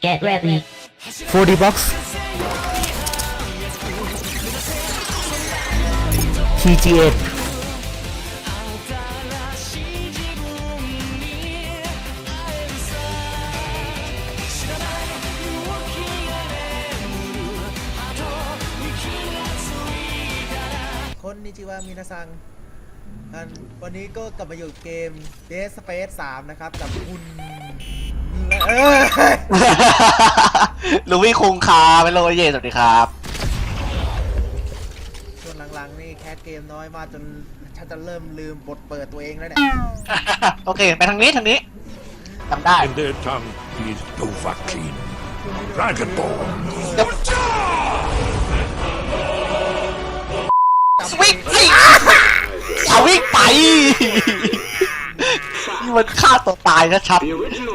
Get ready. 4D box TG8 คนนิจิวามินาซังอันวันนี้ก็กลับมาอยู่เกม Dead Space 3 นะครับ กับคุณ เอ้ยลูวี่คงคาเป็นโลเยสวัสดีครับ ช่วงหลังๆนี่แคสเกมน้อยมากจนฉันจะเริ่มลืมบทเปิดตัวเองแล้วเนี่ยโอเค ไปทางนี้ทางนี้จำได้ In their tongue is Dovahkiin. Dragonborn. สวิงไปอย่าวิ่งไป นี่มันฆ่าตัวตายนะชัด The original marker, the black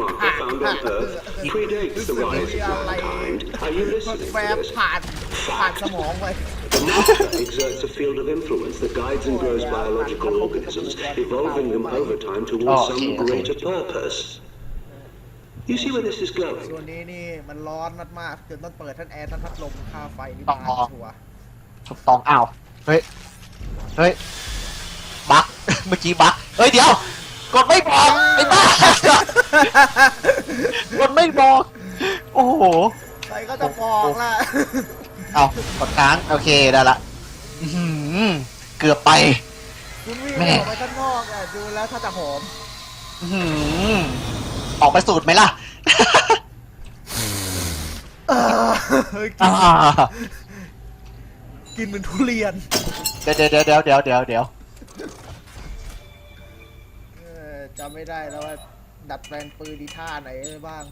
marker found on Earth, predates the rise of mankind. Are you มัน listening แว to บ this? ผ่านผ่านสมองไป The marker exerts a field of influence that guides and grows biological organisms, evolving them over time towards Oh, some okay, okay. greater purpose. You see where this is ส่ว going? นนี้นี่มันร้อนมากๆจนต้องเปิดทั้งแอร์ทั้งพัดลมค่าไฟนี่ต้องมาออกชัวร์ถูกต้องอ้าว เฮ้ย เฮ้ย บักเมื่อกี้บักเฮ้ย เดี๋ยว กดไม่บอกไอ้บ้ากดไม่บอก โอ้โห ใครก็จะบอกล่ะเอากดค้างโอเคได้ละอื้อหือเกือบไป คุณวิ่งแม่ ออกไปข้างนอกอะดูแล้วถ้าจะหอมอื้อหือออกไปสูตรไหมล่ะ เออกินอ่ากินเหมือนทุเรียน เดี๋ยวเดี๋ยวเดี๋ยวเดี๋ยวเดี๋ยวเดี๋ยวำไม่ได้แล้วว่าดัดแปลงปืนดีท่าไหนบ้าง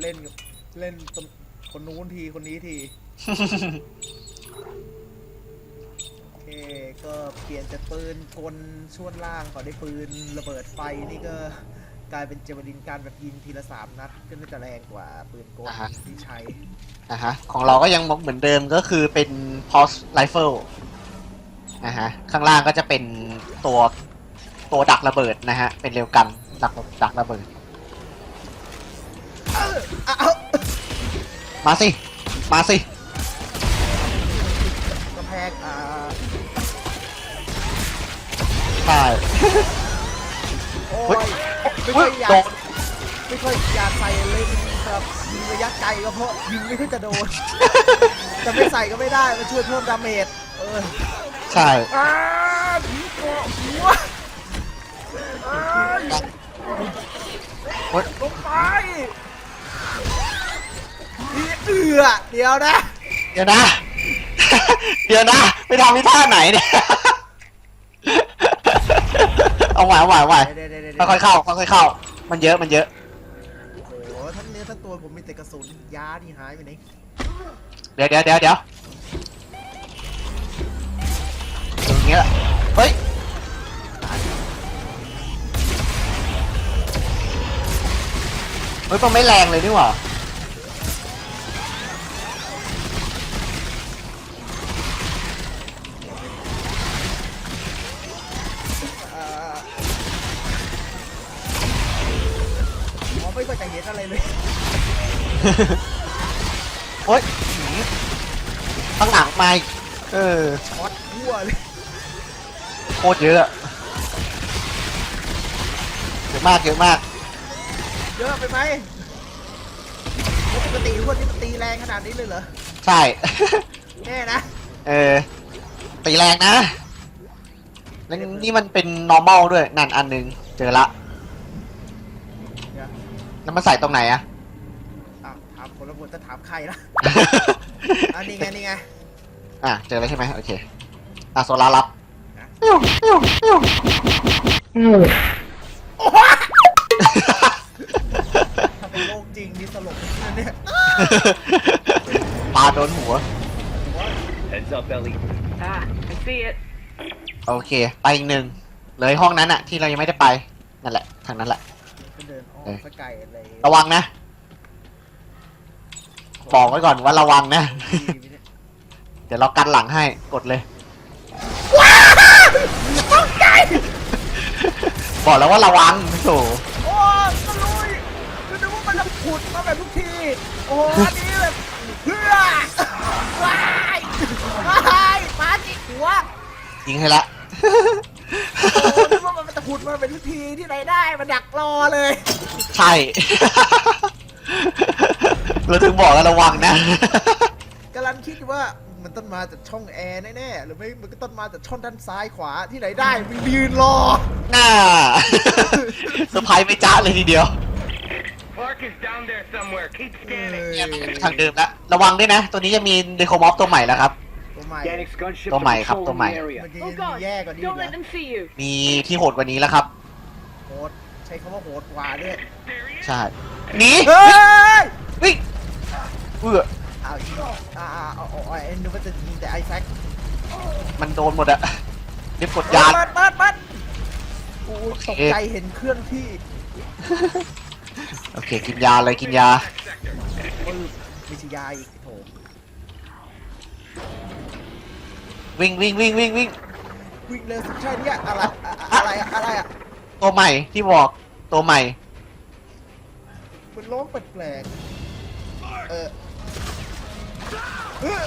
เล่นกับเล่นตรงคนนู้นทีคนนี้ที โอเค ก็เปลี่ยนจากปืนกลช่วงล่างก่อนได้ปืนระเบิดไฟนี่ก็กลายเป็นเจวลินการแบบยิงทีละสามนัดก็น่าจะแรงกว่าปืนกลอ่าฮะ ที่ใช้ นะฮะของเราก็ยังเหมือนเดิมก็คือเป็น pulse rifle นะฮะข้างล่างก็จะเป็นตัว ตัวดักระเบิดนะฮะ เป็นเร็วกันดักดักระเบิดอ้าวมาสิ มาสิกระแพงอ่าใช่โอ้เฮ้ยยไม่เฮ้ค่อยยอยาโดกนไม่ค่อยอยากใส่เลยแบบยิงระยะไกลก็เพราะยิงไม่ค่อยจะโดนแต่ไม่ใส่ก็ไม่ได้มันช่วยเพิ่มดาเมจเออใช่ อ้าผีเกาะหัว อ้ายเฮ้ยลงไปพี่เอือเดี๋ยวนะ เดี๋ยวนะ เดี๋ยวนะไปทำที่ท่าไหนเนี่ย เอาไหวเอาไหวเอาไหวเดี๋ยวเดี๋ยวเดี๋ยวเดี๋ยวค่อยๆเข้าค่อยๆเข้า มันเยอะมันเยอะ โอ้โหทั้งเนื้อทั้งตัวผมมีแต่กระสุนยานี่หายไปไหนเดี๋ยวเดี๋ยวเดี๋ยวเดี๋ยวอย่างเงี้ยเฮ้ย เฮ้ยมันไม่แรงเลยนี่หว่าเอ่ออ๋อไม่ค่อยจะเห็นอะไรเลย โอ๊ยหืมข้างหลังมาอีกเออ ช็อตทั่วเลยโคตรเยอะอะเยอะมากเยอะมาก เยอะไปไหมปกติพวกนี้มันตีแรงขนาดนี้เลยเหรอ ใช่ แน่นะ เออ ตีแรงนะแล้วนี่มันเป็น normal ด้วยนั่นอันหนึง เจอละเดี๋ยว แล้วมันใส่ตรงไหนอะ อ้าวถามคนละบทจะถามใครนะอันนี้ไงนี่ไง อะเจอแล้วใช่ไหมโอเค อะโซลารับนะปิ้วปิ้วปิ้วโอ้โปาโดนหัว Heads up, Ellie. Ah, I see it. โอเค ไปอีกหนึ่งเลยห้องนั้นอะที่เรายังไม่ได้ไป นั่นแหละ ทางนั้นแหละก็เดินอ้อเอมอสกายเลยระวังนะ บอกไว้ก่อนว่าระวังนะ ดีไหมเนี่ยเดี๋ยวเรากันหลังให้ กดเลยบอกแล้วว่าระวังโถโอ้ตะลุยคือนึกว่ามันจะขุดมาแบบทุกที โอ้อันนี้แบบเพื่อว้ายว้ายมาจิกหัวยิงให้ละ โอ้นึกว่ามันจะขุดมาเป็นทีที่ไหนได้มาดักรอเลยใช่ เราถึงบอกแล้วระวังนะ กำลังคิดอยู่ว่ามันต้นมาจากช่องแอร์แน่ๆหรือไม่มันก็ต้นมาจากช่องด้านซ้ายขวาที่ไหนได้มันยืนรอ หน้า เซอร์ไพรส์ไม่จ้าเลยทีเดียว Clark is down there somewhere. Keep เอ scanning. เนี่ยมันเป็นทางเดิมแล้วระวังด้วยนะ ตัวนี้จะมีเดโคมอฟตัวใหม่แล้วครับ ตัวใหม่ Danik's gunship Tô mày khắp, tô patrolling mày. the area. มันจะ Oh มี god, แย่กว่านี้ don't เหรอ let them see you. มีที่โหดกว่านี้แล้วครับ โหดใช้คำว่าโหดกว่าด้วยใช่หนีเฮ้ยวิ่งเอื้อเอาอีกอ่าอ่าเอาเอาเอาไอ้นึกว่าจะยิงแต่ไอ้แซคมันโดนหมดอะรีบกดยานเปิดเปิดเปิดโอ้ยโอเคตกใจเห็นเครื่องที่ โอเค กินยาเลยกินยาปื้มมีชยาอีกโถวิ่งวิ่งวิ่งวิ่งวิ่งวิ่งเร็วสุดใช่เนี่ยอะไรอะอะไรอะอะไรอะตัวใหม่ที่บอกตัวใหม่ มันร้องแปลกๆเออเฮ้ย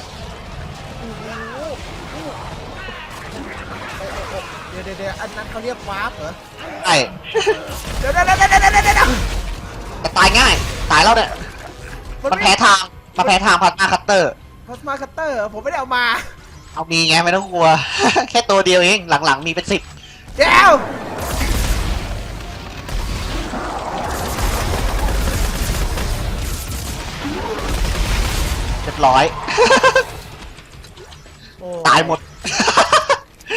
โอ้โหโอ้โหเอ้ยเอ้ยเอ้ยเดี๋ยวเดี๋ยวเดี๋ยวอันนั้นเขาเรียกวาร์ปเหรอไอ้เดี๋ยวเดี๋ยวเดี๋ยวเดี๋ยวเดี๋ยวเดี๋ยว แต่ตายง่าย ตายแล้วเนี่ยมันแพ้ทางมันแพ้ทางพัดมาคัตเตอร์ พลาสมาคัตเตอร์ผมไม่ได้เอามาเอามีไงไม่ต้องกลัว แค่ตัวเดียวเองหลังๆมีเป็นสิบเดี๋ยวเรียบร้อย โอ้ตายหมด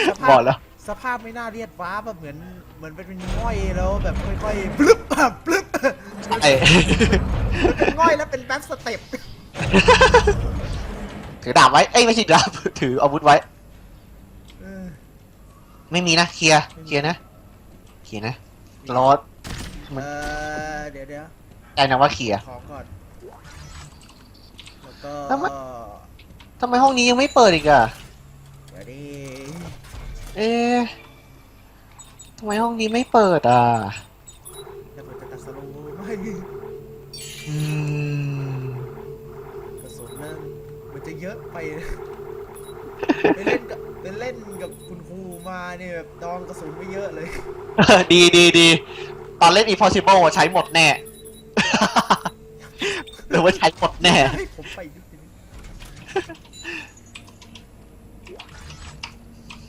สภาพ บอกแล้ว สภาพไม่น่าเรียกว้าแบบเหมือนเหมือนเป็นง่อยแล้วแบบค่อยๆปลึบอะปลึบไอ้เป็นง่อยแล้วเป็นแบ็คสเต็ปถือดาบไว้ เอ้ยไม่ใช่ดาบ ถืออาวุธไว้ เออไม่มีนะ เคลียร์ เคลียร์นะ เคลียร์นะรอเออเดี๋ยวเดี๋ยวใจนะว่าเคลียร์ ขอก่อน แล้วก็แล้วมัน ทำไมห้องนี้ยังไม่เปิดอีกอะเดี๋ยวดิ เอ๊ะทำไมห้องนี้ไม่เปิดอะเดี๋ยวผมจะตัดสโลว์ไม่อืมกระสุนนั่นมันจะเยอะไปไปเล่นกับไปเล่นกับคุณครูมาเนี่ยแบบดองกระสุนไม่เยอะเลยดีดีดีตอนเล่น impossible อะใช้หมดแน่ หรือว่าใช้หมดแน่ ให้ผมไปนิดนึง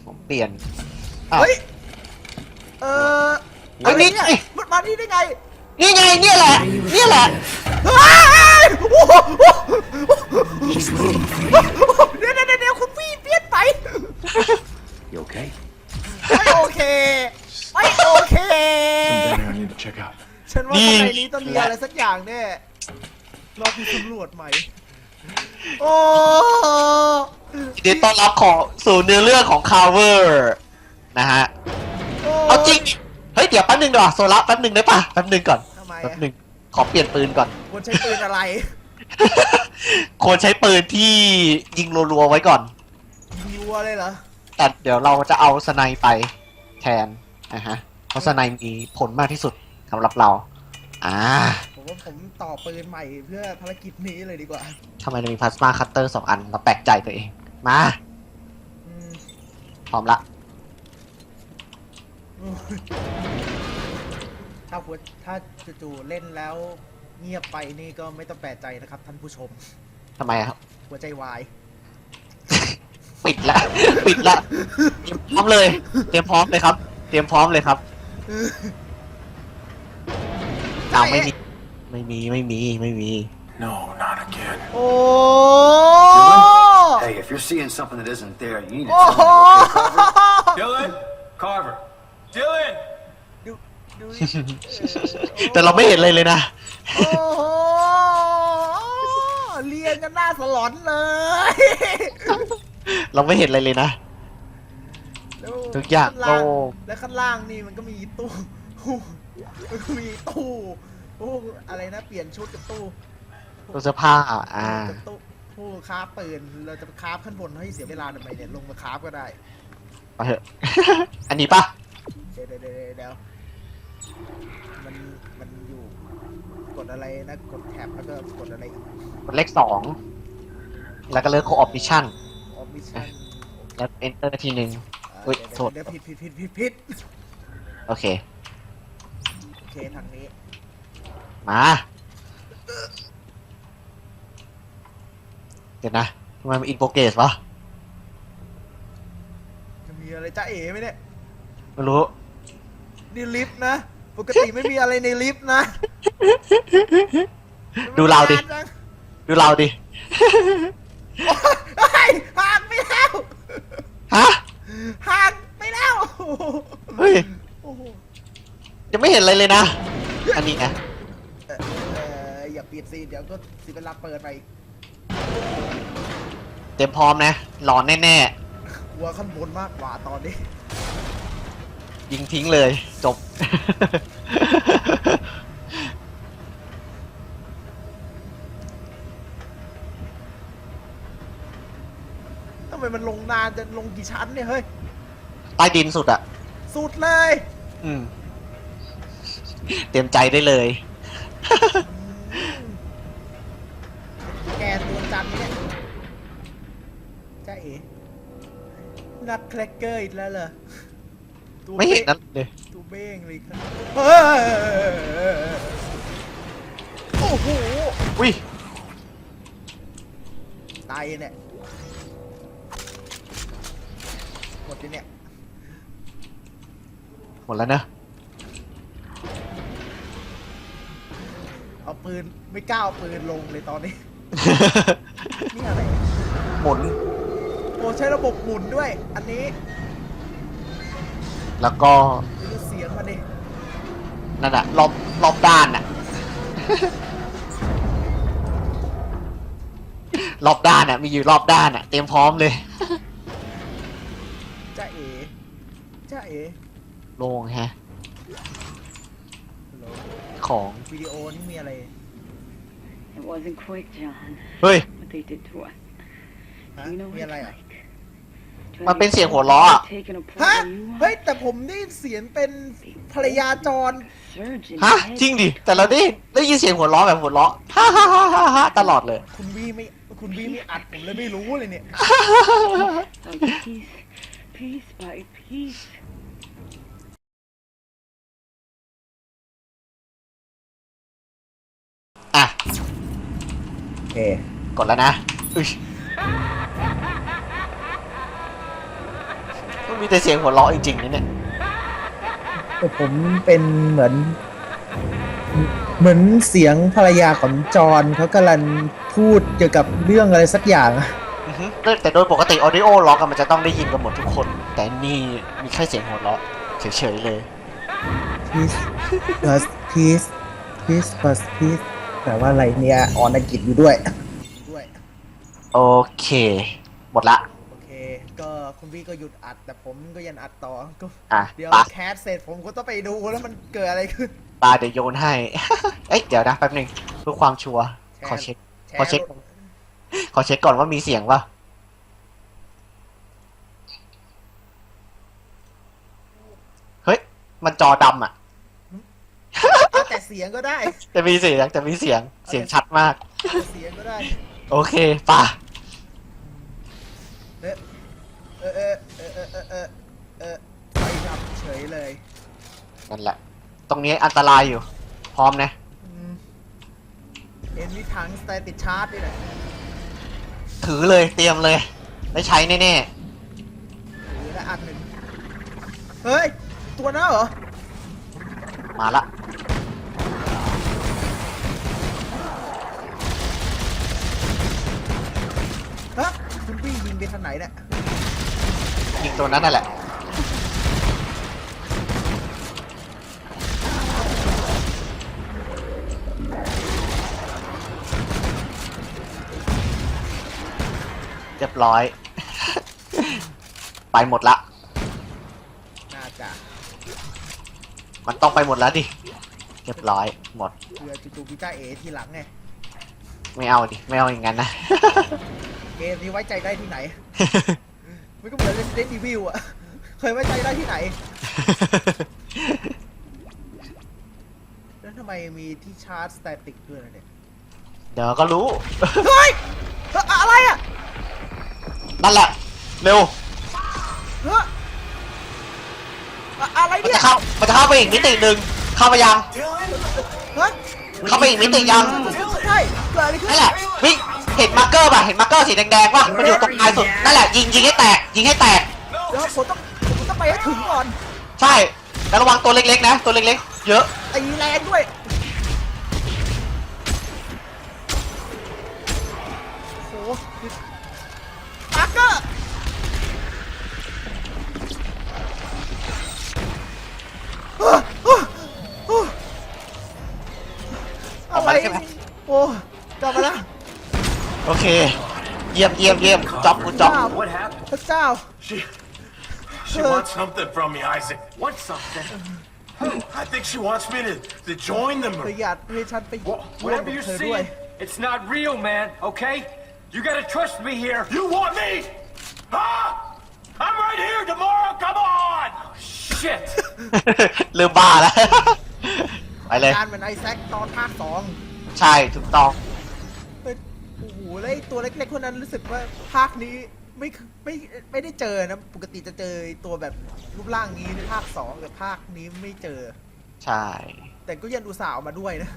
ผมเปลี่ยนอ้าวเฮ้ย เออเฮ้ยนี่เนี่ยไงมันมาที่ได้ไงนี่ไงเนี่ยแหละเนี่ยแหละเฮ้ยโอ้โหเดี๋ยวเดี๋ยวเดี๋ยวคุณพี่เปลี่ยนไป You okay? ไม่โอเคไม่โอเค Something I need to check out. ฉันว่านี่ข้างในนี้ต้องมีอะไรสักอย่างแน่รอคุณสำรวจใหม่ โอ้ยิ นดีต้อนรับของสู่เนื้อเรื่องของ cover นะฮะ เอาจริง เฮ้ย เดี๋ยวแป๊บนึงดีกว่าโซล่าแป๊บนึงได้ปะแป๊บนึงก่อนทำไมแป๊บอะนึงขอเปลี่ยนปืนก่อน ควรใช้ปืนอะไร ควรใช้ปืนที่ยิงรัวๆไว้ก่อน ยิวัวเลยเหรอ แต่เดี๋ยวเราจะเอาสไนไปแทนนะฮะ เพราะสไนมีผลมากที่สุดสำหรับเรา อ่าผมว่าผมต่อปืนใหม่เพื่อภารกิจนี้เลยดีกว่า ทำไมเรามีพลาสมาคัตเตอร์สองอันเราแปลกใจตัวเอง มาอืมพร้อมละถ้าหัวถ้าจู่ๆเล่นแล้วเงียบไปนี่ก็ไม่ต้องแปลกใจนะครับท่านผู้ชม ทำไมอะครับ หัวใจวาย ปิดละ ปิดละเตรียมพร้อมเลย เตรียมพร้อมเลยครับ เตรียมพร้อมเลยครับเอาไม่มี ไม่มี ไม่มี ไม่มี No, not again. โอ้ Hey, if you're seeing something that isn't there, you need to โอ้โห Dylan? Carver. Dylan! ดูดูแต่เราไม่เห็นเลยเลยนะ โอ้โหเรียนกันหน้าสลอนเลยเราไม่เห็นอะไรเลยนะแล้วทุกอย่างข้ล่โล่ง และข้างล่างนี่มันก็มีตู้มันก็มีตู้ตู้อะไรนะ เปลี่ยนชุดกับตู้ตัวเสื้อผ้าอ่ากับตู้ ตู้คราฟปืน เราจะไปคราฟขั้นบนให้เสียเวลาทำไมเนี่ยลงมาคราฟก็ได้มาเถอะ อันนี้ปะเดี๋ยวเดี๋ยวเดี๋ยวเดี๋ยวมันมันอยู่กดดอะไรนะกดแท็บแล้วก็กดอะไรอีกกดเลขสองแล้วก็เลือก co-option ออฟมิชั่นแล้ว enter ทีหนึ่ง อุ๊ยโทษ เดี๋ยวผิดผิดผิดผิดผิดโอเค โอเคทางนี้ มา เดี๋ยวนะทำไมมันอินโปรเกสวะจะมีอะไรจ้าเอ๋ไหมเนี่ยไม่รู้ นี่ลิฟต์นะ ปกติไม่มีอะไรในลิฟต์นะดูเราดินนจังดูเราดิโอ๊ยเฮ้ยห่างไปแล้วฮะห่างไปแล้วเฮ้ยโอ้โหยังไม่เห็นอะไรเลยนะ อันนี้ไง เอ่อเอ่ออย่าปิดสิ เดี๋ยวก็สิเวลาเปิดไปอีก เต็มพร้อมนะ หลอนแน่กลัวข้างบนมากกว่าตอนนี้ ๆ ยิงทิ้งเลยจบ ทำไมมันลงนานจะลงกี่ชั้นเนี่ยเฮ้ย ใต้ดินสุดอะสุดเลยอืม เตรียมใจได้เลย แกตัวจันเนี่ย จ้าเอ๋นัดแครกเกอร์อีกแล้วเหรอตัวไม่เห็นบ้งนั่นเลยตัวเบ้งเลยครับเฮ้ยโอ้โหอุ้ยตายเนี่ยหมดเลยเนี่ยหมดแล้วเนอะเอาปืนไม่กล้าเอาปืนลงเลยตอนนี้ นี่อะไรหมุนโอ้ใช้ระบบหมุนด้วย อันนี้แล้วก็ดูเสียงมาดินั่นอะรอบรอบด้านอะ รอบด้านอะมีอยู่รอบด้านอะเตรียมพร้อมเลย จ้าเอ๋จ้าเอ๋โล่งแฮะ ฮัลโหลของ วิดีโอนี่มีอะไร It wasn't quick, John, เฮ้ย what they did to us. ฮะ You know มี what อะไร it's อะ like. มันเป็นเสียงหัวเราะอะ Taken apart ฮะ when you เฮ้ย แต่ผมได้ยินเสียงเป็นภรรยาจร surgeon ฮะ จริงดิ แต่เราได้ได้ยินเสียงหัวเราะแบบหัวเราะฮ่าฮ่าฮ่าฮ่าฮ่าตลอดเลย คุณวีไม่ คุณวีไม่อัดผมเลยไม่รู้เลยเนี่ย like piece, piece by piece. อะ โอเค กดแล้วนะอุ๊ย มันมีแต่เสียงหัวเราะจริงๆนะเนี่ยผมเป็นเหมือน เหมือนเสียงภรรยาของจอห์นเขากำลังพูดเกี่ยวกับเรื่องอะไรสักอย่าง อือฮึแต่โดยปกติออดิโอล็อกอะมันจะต้องได้ยินกันหมดทุกคน แต่นี่มีแค่เสียงหัวเราะเฉยๆเลย peace plus peace peace plus peace แต่ว่าอะไรเนี่ยออนอังกฤษอยู่ด้วยด้วยโอเค หมดละโอเคก็คุณวีก็หยุดอัด แต่ผมก็ยังอัดต่อก็อะเดี๋ยวปะแคสเสร็จผมก็ต้องไปดูแล้วมันเกิดอะไรขึ้นตาเดี๋ยวโยนให้ เอ้ยเดี๋ยวนะแป๊บหนึงเพื่อความชัวร์ขอเช็ค แชร์ขอเช็ค ขอเช็คก่อนว่ามีเสียงป่ะเฮ้ย มันจอดำอะเอาแต่เสียงก็ได้ จะมีเสียงจะมีเสียงเสียงชัดมาก แต่เสียงก็ได้ โอเคป่ะ เออ เออเออเออเออเออเออไฟดับเฉยเลยนั่นแหละ ตรงนี้อันตรายอยู่ พร้อมนะ อืมเอ็นมีถังสเตติดชาร์จด้วยนะถือเลยเตรียมเลย ได้ใช้แน่หรือละอันหนึ่งเฮ้ย ตัวนั้นเหรอๆ มาละ ฮะคุณพี่ยิงไปทางไหนเนี่ย ยิงตัวนั้นนั่นแหละ เรียบร้อย ไปหมดละ น่าจะมันต้องไปหมดแล้วดิ เรียบร้อย หมด เพื่อจู่ๆพิจ้าเอทีหลังไงไม่เอาดิ ไม่เอาอย่างนั้นนะ เกมนี้ไว้ใจได้ที่ไหน มันก็เหมือน Resident Evil อะเคยไว้ใจได้ที่ไหน แล้วททำไมมีที่ชาร์จสแตติกด้วยนะเนี่ย เดี๋ยวก็รู้เฮ้ยเฮ้ย อะไรอะนั่นแหละ เร็ว เฮ้ยอะอะไรมันเนี่จะยเข้า มันจะเข้าไปอีกมิติหนึ่งเข้าไปยัง เฮ้ยเข้าไปอีกมิติยัง ใช่เกิดอะไรขึ้นนั่นแหละ วิ เห็นมาร์เกอร์ป่ะเห็นมาร์เกอร์สีแดงๆป่ะมันอยู่ตรงปลายสุดนั่นแหละยิงยิงให้แตกยิงให้แตกเดี๋ยวผมต้องผมต้องไปให้ถึงก่อนใช่แล้วระวังตัวเล็กๆนะ ตัวเล็กๆ เยอะตีแรงด้วยโอ้โหปักเกอร์อะไรออกมาแล้วใช่ไหมโอ้กลับมาแล้ว โอเค เยี่ยมเยี่ยมเยี่ยมจ็อบคุณจ็อบ What happened? พระเจ้า She. She Uh. wants something from me, Isaac. What something? I think she wants me to, to join them. ประหยัดให้ฉันไป Wha- ร่วม Whatever กับ you're เธอด้วย seeing, it's not real, man, okay? You gotta trust me here. You want me? Huh? I'm right here tomorrow. Come on. Shit! ลืมบ้าแล้ว ไปเลย การเหมือนไอแซคตอนภาคสอง ใช่ ถูกต้อง ตัวเล็กๆคนนั้นรู้สึกว่าภาคนี้ไม่เคไม่ไม่ได้เจอนะ ปกติจะเจอไอ้ตัวแบบรูปร่างนี้ในภาคสองแต่ภาคนี้ไม่เจอ ใช่ แต่ก็ยังอุตส่าห์เอามาด้วยนะ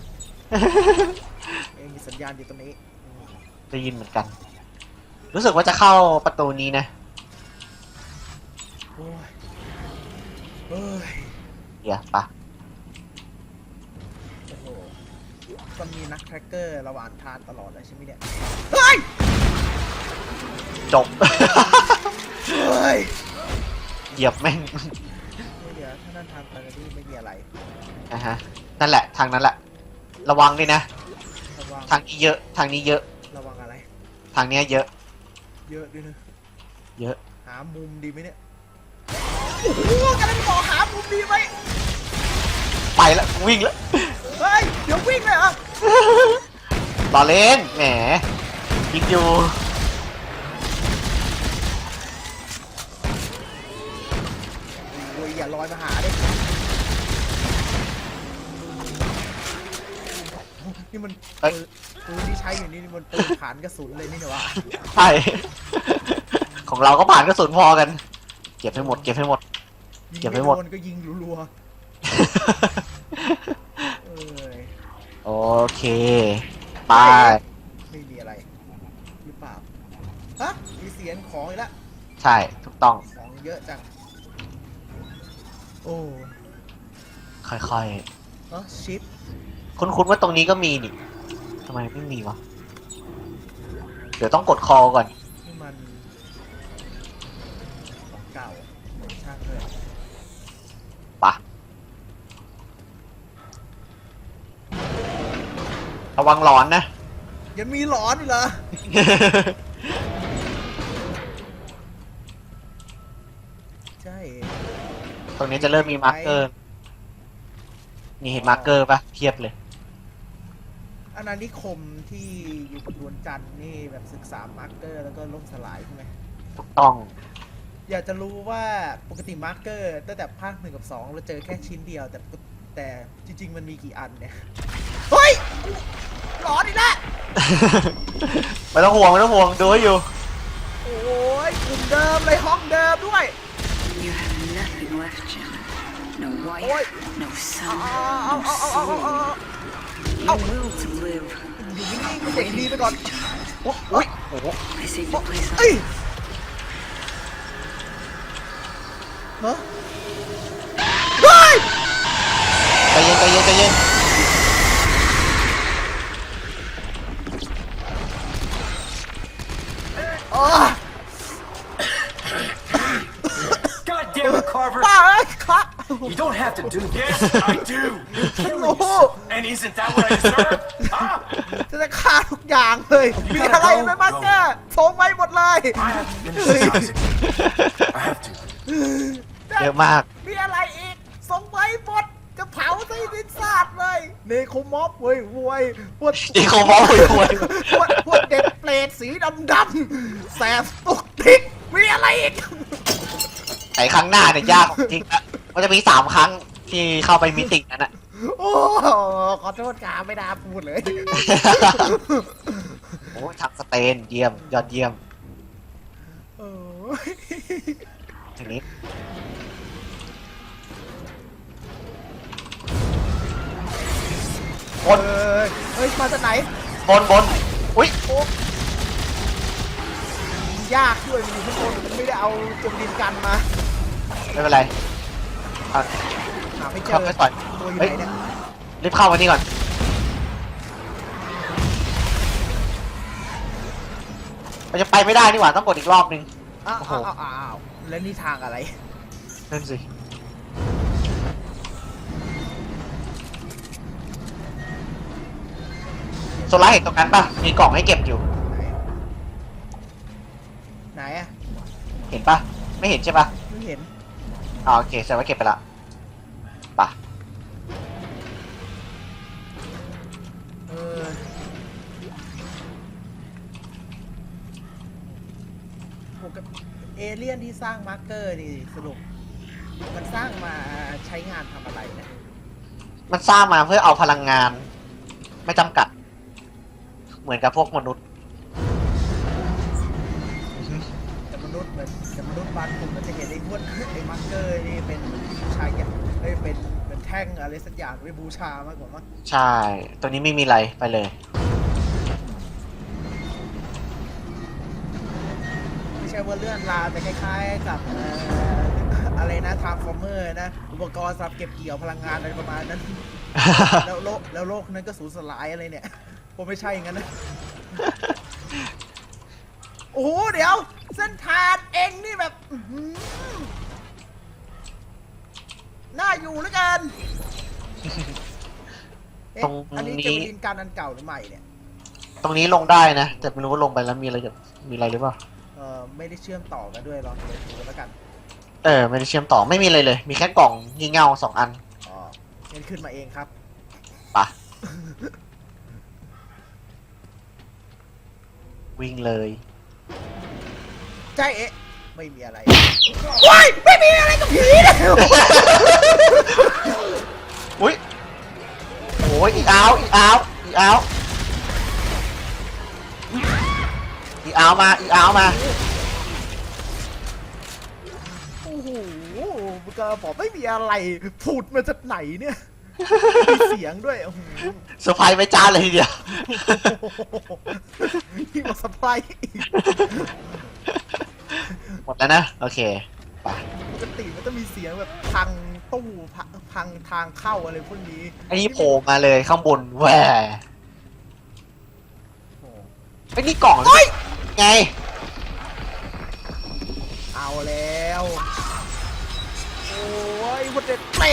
เอ้ยมีสัญญาณอยู่ตรงนี้ ได้ยินเหมือนกัน รู้สึกว่าจะเข้าประตูนี้นะ โอ้ยเอ้ย เดี๋ยวปะ โอ้โห ก็มีนักแทร็กเกอร์ระหว่างทางตลอดเลยใช่ไหมเนี่ย เฮ้ย จบ เฮ้ยเหยียบแม่งเดี๋ยวถ้านั่นทางไปแล้วนี่ไม่มีอะไรนะฮะนั่นแหละ ทางนั้นแหละ ระวังด้วยนะ ระวังทางนี้เยอะ ทางนี้เยอะ ระวังอะไร ทางเนี้ยเยอะ เยอะด้วยนะเยอะ หามุมดีไหมเนี่ยโอ้โหกำลังบอกหามุมดีไหมไปแล้ววิ่งแล้ว เฮ้ย เดี๋ยววิ่งเลยเหรอะรอเล่นแหมยิงอยู่โอ้ยอย่าลอยมาหาดินี่มันเอ้ยปืนที่ใช้อยู่นี่มันปืนฐานกระสุนเลยนี่เหรอวะใช่ ของเราก็ผ่านกระสุนพอกัน เก็บให้หมด เก็บให้หมด ยิงเก็บไว้ไม่หมด โดนก็ยิงรัวๆ โอเค ไป ไม่มีอะไรหรือเปล่าฮะมีเสียงของอีกแล้วใช่ ถูกต้อง ของเยอะจัง โอ้ค่อยเออชิปๆ คุ้นๆว่าตรงนี้ก็มีนี่ทำไมไม่มีวะ เดี๋ยวต้องกดคอก่อนนี่มัน ระวังหลอนนะ ยังมีหลอนอีกเหรอ ใช่ ตรงนี้จะเริ่มมีมาร์กเกอร์นี่เห็นมาร์กเกอร์ปะเทียบเลย อาณานิคมที่อยู่บนดวงจันทร์นี่แบบศึกษามาร์กเกอร์แล้วก็ล่มสลายใช่ไหม ถูกต้อง อยากจะรู้ว่าปกติมาร์กเกอร์ตั้งแต่ภาคหนึ่งกับสองเราเจอแค่ชิ้นเดียวแต่แต่จริง ๆ มันมีกี่อันเนี่ย เฮ้ยหลอนอีกแล้วไม่ต้องห่วงไม่ต้องห่วงดูให้อยู่ โอ้ยกลุ่มเดิมเลยห้องเดิมด้วย You have nothing left, Jim. No wife, Oi. no เอา son, เอาเอาเอาเอาเอา no will to live. อยู่นิ่งๆเป็นเด็กดีไปก่อนอุ้ยโอ้โห I saved the place เอ้ยฮะเฮ้ยใจเย็นใจเย็นใจเย็น You don't have to do this. Yes, I do. โอ้โห And isn't that what I deserve? Huh? จะจะฆ่าทุกอย่างเลย มีอะไรไหมมาสเตอร์ส่งไปหมดเลย I have to finish this, Isaac. I have to. เยอะมาก มีอะไรอีก ส่งไปหมด จะเผาใส่ดินซาดเลย เนโครมอฟเว้ยเว้ยพวกเนโครมอฟเว้ยเว้ย พวกพวกเด็กเปรตสีดำดำๆแสบตุกติกมีอะไรอีก ไอ้ครั้งหน้าเนี่ยยากของจริงนะ มันจะมีสามครั้งที่เข้าไปมิตินั้นอะโอ้ขอโทษครับไม่น่าพูดเลย โอ้ยทักสเตนเยี่ยม ยอดเยี่ยมโอ้ยทีนี้บนเอ้ยเฮ้ยมาจากไหนบนบนอุ้ยยากด้วยมันอยู่ข้างบนมันไม่ได้เอาจมดินกันมาไม่เป็นไร อะหาไม่เจเข้าอไปต่อยตัวอยู่เฮ้ยไหนเนี่ยรีบเข้ามานี่ก่อน มันจะไปไม่ได้นี่หว่าต้องกดอีกรอบนึง อ้าวโอ้โห อ้าวอ้าวอ้าวแล้วนี่ทางอะไร นั่นสิ โซล่าเห็นตรงนั้นปะมีกล่องให้เก็บอยู่ ไหนอะเห็นปะไม่เห็นใช่ปะไม่เห็น อ๋อโอเคแสดงว่าเก็บไปละ เอเลี่ยนที่สร้างมาร์กเกอร์นี่สรุป มันสร้างมาใช้งานทำอะไรเนะมันสร้างมาเพื่อเอาพลังงาน ไม่จำกัด เหมือนกับพวกมนุษย์ แต่มนุษย์เหมือนแต่มนุษย์บางกลุ่มมันจะเห็นไอ้พวกไอ้มาร์กเกอร์นี่เป็นชายอย่างเอ้ยเป็นเป็นแท่งอะไรสักอย่างไว้บูชามากกว่ามั้งใช่ ตัวนี้ไม่มีอะไรไปเลย ว่าเลื่อนลาแต่คล้ายๆ กับเอ่ออะไรนะทาร์ฟอร์เมอร์นะ อุปกรณ์สำหรับเก็บเกี่ยวพลังงานอะไรประมาณนั้น แล้วโลกแล้วโลกนั้นก็สูญสลายอะไรเนี่ยผมไม่ใช่อย่างนั้นนะโอ้โหเดี๋ยว เส้นทางเองนี่แบบอื้อหือน่าอยู่เหลือเกินเอ๊ะตรงอันนี้นี้เจอดินการอันเก่าหรือใหม่เนี่ย ตรงนี้ลงได้นะ แต่ไม่รู้ว่าลงไปแล้วมีอะไรจะมีอะไรหรือเปล่าเออไม่ได้เชื่อมต่อกันด้วยลองเลยดูแล้วกันเออไม่ได้เชื่อมต่อไม่มีอะไรเลย มีแค่กล่องงี่เง่าสองอัน อ๋อเงินขึ้นมาเองครับปะ วิ่งเลยใจเอ๊ะไม่มีอะไรว้ายไม่มีอะไรกับผีเลยอุ้ยโอ้ยอีอาวอีอาวอีอาว อีอาวมาอีอาวมาโอ้โหมันก็บอกไม่มีอะไรผุดมาจากไหนเนี่ยมีเสียงด้วยโอ้โหเซอร์ไพรส์ไปจ้าเลยทีเดียวที่มาสปายอีกหมดแล้วนะ โอเคไปปกติมันต้องมีเสียงแบบพังตู้พังพังทางเข้าอะไรพวกนี้ไอ้นี่โผล่มาเลยข้างบนแหวโอ้โหไอ้นี่กล่องเลย ไง เอาแล้ว โอ้ยวันเด็ดเต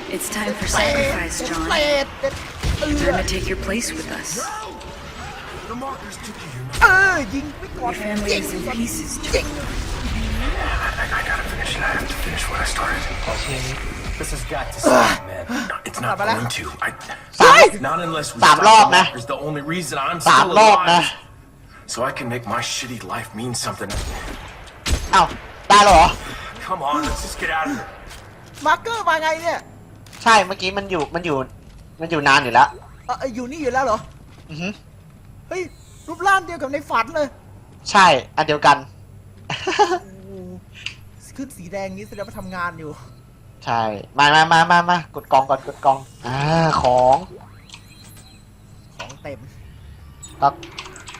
ด It's time for เตด sacrifice, เต John. ดเด็ดเออ Time to take your place with us. The markers took you. เออยิงไปก่อน Your family ยิง is in ก่อน pieces, ยิง I gotta finish it. I have to finish what I started. This has got to stop, man. It's not Apa dah? going to. I, สาม not unless we Sám stop lọt the nè. markers. The only reason I'm สาม still รอบนะ alive. So I can make my shitty life mean something. เอ้าได้แล้วเหรอ Come on, let's just get out of here. มาร์เกอร์มาไงเนี่ยใช่เมื่อกี้มันอยู่มันอยู่มันอยู่นานอยู่แล้วเอออยู่นี่อยู่แล้วเหรอ อือฮึเฮ้ย รูปร่างเดียวกับในฝันเลยใช่อันเดียวกัน โอ้โหขึ้นสีแดงนี้แสดงว่าทำงานอยู่ ใช่มามามามามากดกองก่อนกดกองอ่าของของเต็มแล้ว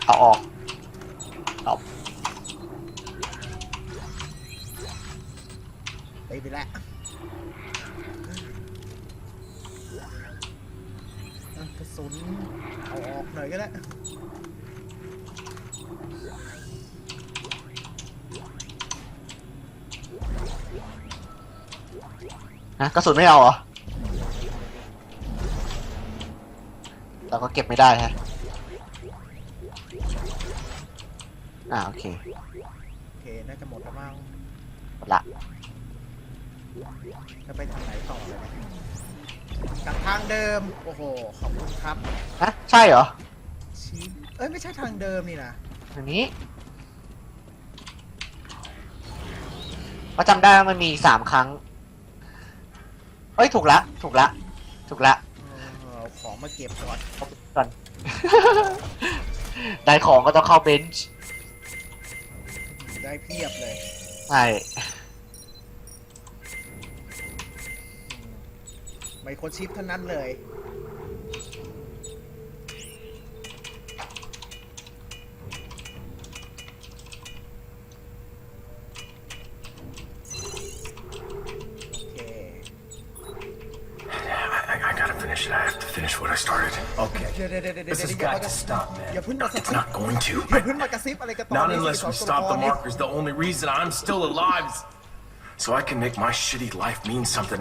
เอาออก ไปไปแล้วอะกระสุนเอาออกหน่อยก็ได้ฮะกระสุนไม่เอาเหรอ เราก็เก็บไม่ได้ฮะ อ่าโอเค โอเค น่าจะหมดแล้วมั้งหมดละ จะไปทางไหนต่อเลยเนี่ยกลับทางเดิม โอ้โห ขอบคุณครับฮะใช่เหรอชี้เอ้ย ไม่ใช่ทางเดิมนี่นะอันนี้เพราะจำได้ว่ามันมีสามครั้ง เอ้ย ถูกละ ถูกละ ถูกละอืของมาเก็บก่อนก่อน ได้ของก็ต้องเข้าเบนช์ได้เพียบเลย ใช่ ไมโครชิปเท่านั้นเลย โอเค I, I gotta finish it. I have to finish what I started. Okay. เดี๋ยวเดี๋ยวเดี๋ยวเดี๋ยว This has อย่า got มาก to ระ stop, man. อย่าเพึ่งมาสะ It's กิด not going to. อย่าเพึ่งมากระซิบอะไรกันตอน Not นี้ unless สิ we สอง stop ตัว the นี้ markers. The only reason I'm still alive is so I can make my shitty life mean something.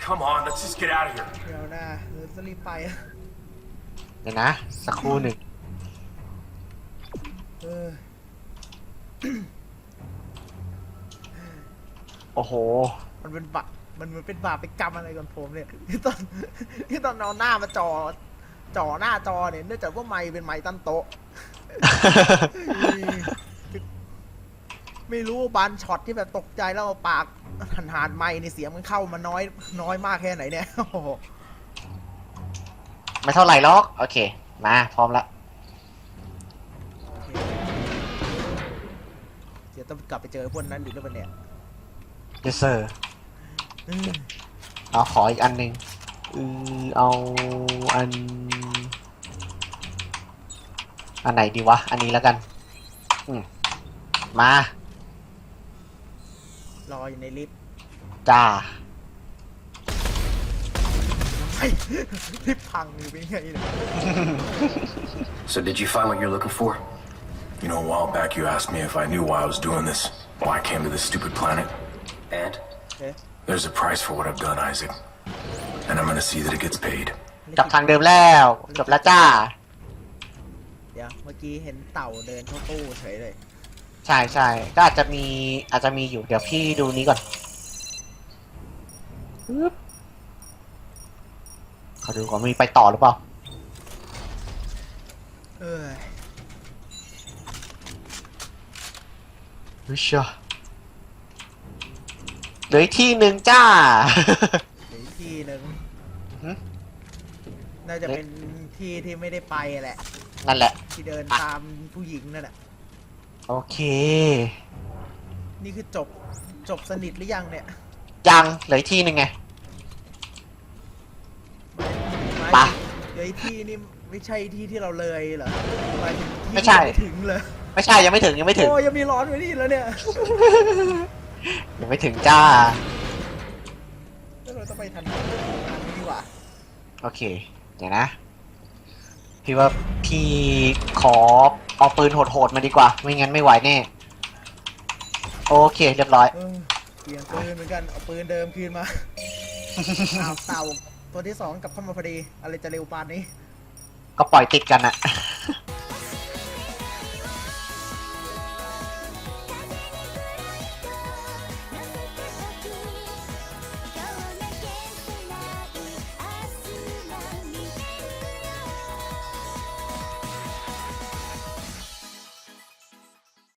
เออ Come on, let's just get out of here. เดี๋ยวนะเราจะรีบไปอะเดี๋ยวนะ สักครู่หนึ่งเออโอ้โห มันเป็นบาปมันมันเป็นบาปเป็นกรรมอะไรกันผมเนี่ยที่ตอนที่ตอนเอาหน้ามาจอจ่อหน้าจอเนี่ยเนื่องจากว่าไมค์เป็นไมค์ตั้งโต๊ะ ไม่รู้ว่าบานช็อตที่แบบตกใจแล้วเอาปากหันหานไมค์ในเสียงมันเข้ามาน้อยน้อยมากแค่ไหนเนี่ยโอ้โหไม่เท่าไหร่หรอกโอเค มาพร้อมละเดี๋ยวต้องกลับไปเจอพวกนั้นอีกแล้วปะเนี่ย yes sir เอาขออีกอันหนึ่งอือเอาอัน อันไหนดีวะ อันนี้แล้วกัน อืมมา รออยู่ในลิฟต์จ้าไอ้ลิฟต์พังอยู่เป็นไงเนี่ย So did you find what you're looking for? You know, a while back you asked me if I knew why I was doing this, why I came to this stupid planet. And? เอ๊ะ There's a price for what I've done, Isaac. And I'm gonna see that it gets paid. กลับทางเดิมแล้วจบแล้วจ้า เดี๋ยวเมื่อกี้เห็นเต่าเดินเข้าตู้เฉยเลย ใช่ใช่ก็อาจจะมีอาจจะมีอยู่เดี๋ยวพี่ดูนี้ก่อนปึ๊บเขาดูก่อนมีไปต่อหรือเปล่า เออเฮ้ยเชียวเหลืออีกที่หนึ่งจ้า หรือที่หนึ่งหือน่าจะเป็นที่ที่ไม่ได้ไปแหละ นั่นแหละ ที่เดินตามผู้หญิงนั่นแหละ โอเค นี่คือจบจบสนิทหรือยังเนี่ยยังเหลืออีกที่หนึ่งไง หมายไปเดี๋ยวไอ้ที่นี่ไม่ใช่ที่ที่เราเลยเหรอหมายถึงที่ไม่ใช่ไม่ถึงเลยไม่ใช่ยังไม่ถึงยังไม่ถึง โอ้ยังมีร้อนไว้นี่แล้วเนี่ยยังไม่ถึงจ้า แล้วเราต้องไปทันทีอันนี้ดีกว่า โอเค เดี๋ยวนะ พี่ว่าพี่ขอ เอาปืนโหดๆมาดีกว่า ไม่งั้นไม่ไหวแน่ โอเคเรียบร้อย เออเปลี่ยนปืนเหมือนกัน เอาปืนเดิมคืนมา อ้าวเต่าตัวที่สองกลับเข้ามาพอดี อะไรจะเร็วปานนี้ ก็ปล่อยติดกันอะ